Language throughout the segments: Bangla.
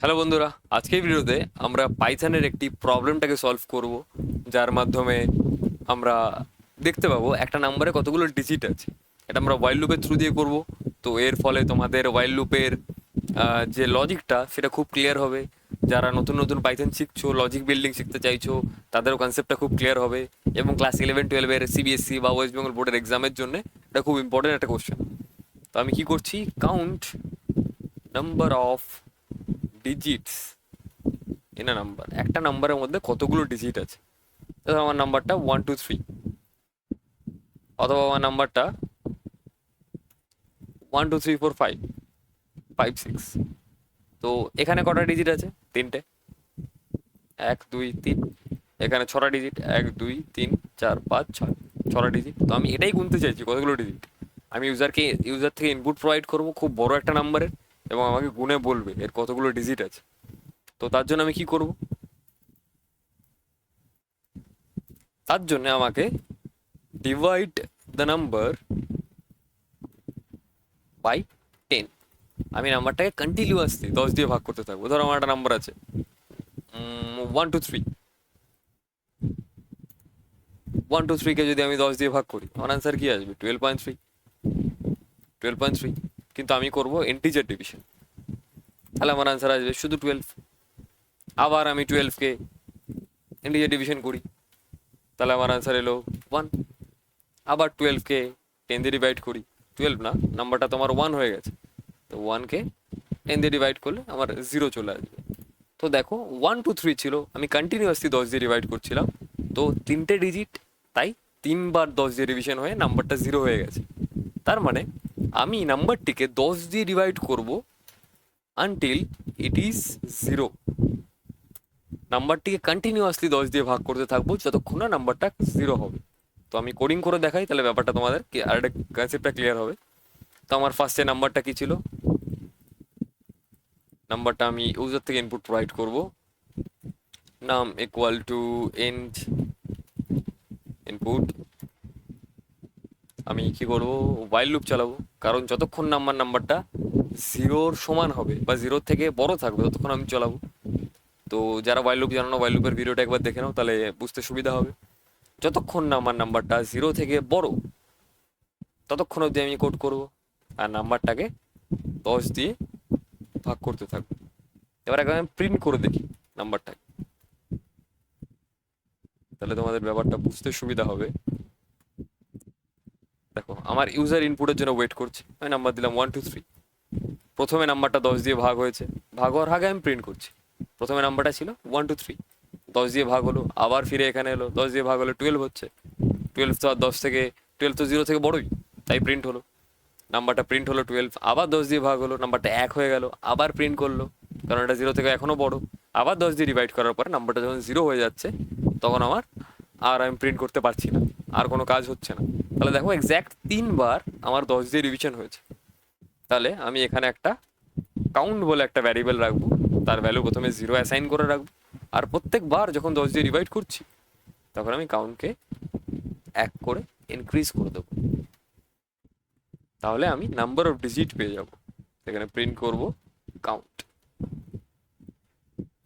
হ্যালো বন্ধুরা, আজকের ভিডিওতে আমরা পাইথানের একটি প্রবলেমটাকে সলভ করব, যার মাধ্যমে আমরা দেখতে পাবো একটা নাম্বারে কতগুলো ডিজিট আছে। এটা আমরা ওয়াইল্ড লুপের থ্রু দিয়ে করব, তো এর ফলে তোমাদের ওয়াইল্ড লুপের যে লজিকটা সেটা খুব ক্লিয়ার হবে। যারা নতুন নতুন পাইথন শিখছো লজিক বিল্ডিং শিখতে চাইছো, তাদেরও কনসেপ্টটা খুব ক্লিয়ার হবে। এবং ক্লাস ইলেভেন টুয়েলভের সিবিএসসি বা ওয়েস্ট বেঙ্গল বোর্ডের এক্সামের জন্য এটা খুব ইম্পর্টেন্ট একটা কোশ্চেন তো আমি কি করছি? Count number of digits in number একটা নাম্বারের মধ্যে কতগুলো ডিজিট আছে? ধরো আমার নাম্বারটা ওয়ান টু থ্রি অথবা আমার নাম্বারটা one two three four five five six তো এখানে কটা ডিজিট আছে? তিনটে। এক, দুই, তিন। এখানে ছটা ডিজিট এক, দুই, তিন, চার, পাঁচ, ছয়। ছটা ডিজিট তো আমি এটাই গুনতে চাইছি কতগুলো ডিজিট আমি ইউজারকে ইউজার থেকে ইনপুট প্রোভাইড করব খুব বড় একটা নাম্বারের এবং আমাকে গুনে বলবে এর কতগুলো ডিজিট আছে। তো তার জন্য আমি কি করব? তার জন্য আমাকে divide the number by ten আমি নাম্বারটাকে কন্টিনিউয়াসলি দশ দিয়ে ভাগ করতে থাকব। ধরো আমার একটা নাম্বার আছে। One two three one two থ্রিকে যদি আমি দশ দিয়ে ভাগ করি, আমার আনসার কি আসবে? Twelve point three twelve point three কিন্তু আমি করব ইন্টিজার ডিভিশন তাহলে আমার আনসার আসবে শুধু টুয়েলভ আবার আমি টুয়েলভকে ইন্টিজার ডিভিশন করি। তাহলে আমার আনসার এলো ওয়ান আবার টুয়েলভকে টেন দিয়ে ডিভাইড করি। টুয়েলভ না নাম্বারটা তোমার ওয়ান হয়ে গেছে। তো ওয়ানকে টেন দিয়ে ডিভাইড করলে আমার জিরো চলে আসবে। তো দেখো ওয়ান টু থ্রি ছিল। আমি কন্টিনিউয়াসলি দশ দিয়ে ডিভাইড করছিলাম। তো তিনটে ডিজিট তাই তিনবার দশ দিয়ে ডিভিশন হয়ে নাম্বারটা জিরো হয়ে গেছে। তার মানে আমি নাম্বারটিকে দশ দিয়ে ডিভাইড করব আনটিল ইট ইজ জিরো নাম্বারটিকে কন্টিনিউয়াসলি দশ দিয়ে ভাগ করতে থাকব, যতক্ষণ না নাম্বারটা জিরো হবে। তো আমি কোডিং করে দেখাই, তাহলে ব্যাপারটা তোমাদের আর একটা কনসেপ্টটা ক্লিয়ার হবে। তো আমার ফার্স্টে নাম্বারটা কি ছিল? নাম্বারটা আমি ইউজার থেকে ইনপুট প্রোভাইড করব। নাম ইকুয়াল টু এন্ড ইনপুট আমি কি করব? ওয়াইল লুপ চালাবো। কারণ যতক্ষণ না আমার নাম্বারটা জিরোর সমান হবে বা জিরোর থেকে বড় থাকবে, ততক্ষণ আমি চালাবো। তো যারা ওয়াইল লুপ জানো না ওয়াইল লুপের ভিডিওটা একবার দেখে নাও, তাহলে বুঝতে সুবিধা হবে। যতক্ষণ না আমার নাম্বারটা জিরো থেকে বড়, ততক্ষণ অবধি আমি কোড করব আর নাম্বারটাকে দশ দিয়ে ভাগ করতে থাকব। এবার একবার আমি প্রিন্ট করে দেখি নাম্বারটাকে। তাহলে তোমাদের ব্যাপারটা বুঝতে সুবিধা হবে। দেখো, আমার ইউজার ইনপুটের জন্য ওয়েট করছে। আমি নাম্বার দিলাম ওয়ান টু থ্রি প্রথমে নাম্বারটা দশ দিয়ে ভাগ হয়েছে। ভাগ হওয়ার আগে আমি প্রিন্ট করছি। প্রথমে নাম্বারটা ছিল ওয়ান টু থ্রি দশ দিয়ে ভাগ হলো, আবার ফিরে এখানে এলো। দশ দিয়ে ভাগ হলো টুয়েলভ হচ্ছে। টুয়েলভ তো আর দশ থেকে টুয়েলভ তো জিরো থেকে বড়ই, তাই প্রিন্ট হলো। নাম্বারটা প্রিন্ট হলো টুয়েলভ আবার দশ দিয়ে ভাগ হলো নাম্বারটা এক হয়ে গেল, আবার প্রিন্ট করল। কারণ এটা জিরো থেকে এখনও বড়। আবার দশ দিয়ে ডিভাইড করার পরে নাম্বারটা যখন জিরো হয়ে যাচ্ছে, তখন আমার আর আমি প্রিন্ট করতে পারছি না। আর কোনো কাজ হচ্ছে না। তাহলে দেখো এক্স্যাক্ট তিনবার আমার দশ দিয়ে রিভিশন হয়েছে। তাহলে আমি এখানে একটা কাউন্ট বলে একটা ভ্যারিয়েবল রাখব, তার ভ্যালু প্রথমে জিরো অ্যাসাইন করে রাখব, আর প্রত্যেকবার যখন দশ দিয়ে ডিভাইড করছি, তখন আমি কাউন্টকে এক করে ইনক্রিজ করে দেবো। তাহলে আমি নাম্বার অফ ডিজিট পেয়ে যাব। সেখানে প্রিন্ট করব কাউন্ট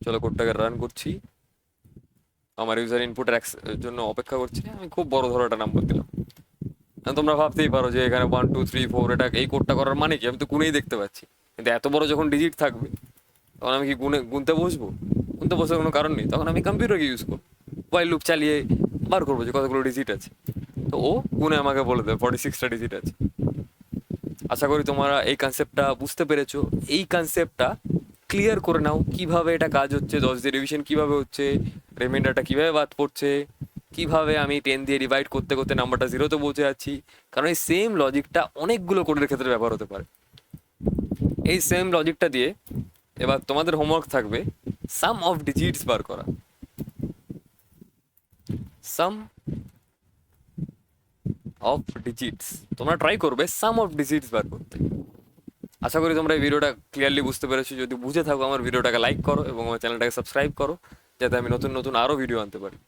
চলো কোডটাকে রান করছি। আমার ইউজার ইনপুটের জন্য অপেক্ষা করছি আমি খুব বড় ধরো একটা নাম্বার দিলাম। তোমরা ভাবতেই পারো যে এখানে ওয়ান টু থ্রি ফোর এটা এই কোডটা করার মানে কি? আমি তো গুনেই দেখতে পাচ্ছি। কিন্তু এত বড় যখন ডিজিট থাকবে, তখন আমি কি গুনে, গুনতে বসবো? গুনতে বসার কোনো কারণ নেই। তখন আমি কম্পিউটারকে ইউজ করব। ওয়াইল লুপ চালিয়ে বার করব যে কতগুলো ডিজিট আছে। তো ও গুনে আমাকে বলে দেবে ফর্টি সিক্সটা ডিজিট আছে। আশা করি তোমরা এই কনসেপ্টটা বুঝতে পেরেছ। এই কনসেপ্টটা ক্লিয়ার করে নাও, কীভাবে এটা কাজ হচ্ছে, দশ দিয়ে রিভিশন কীভাবে হচ্ছে রিমাইন্ডারটা কীভাবে বাদ পড়ছে। কীভাবে আমি টেন দিয়ে ডিভাইড করতে করতে নাম্বারটা জিরোতে পৌঁছে যাচ্ছি? কারণ এই সেম লজিকটা অনেকগুলো কোডের ক্ষেত্রে ব্যবহার হতে পারে। এই সেম লজিকটা দিয়ে এবার তোমাদের হোমওয়ার্ক থাকবে সাম অফ ডিজিটস বার করা। সাম অফ ডিজিটস তোমরা ট্রাই করবে সাম অফ ডিজিটস বার করতে। আশা করি তোমরা এই ভিডিওটা ক্লিয়ারলি বুঝতে পেরেছ। যদি বুঝে থাকো আমার ভিডিওটাকে লাইক করো এবং আমার চ্যানেলটাকে সাবস্ক্রাইব করো, যাতে আমি নতুন নতুন আরও ভিডিও আনতে পারি।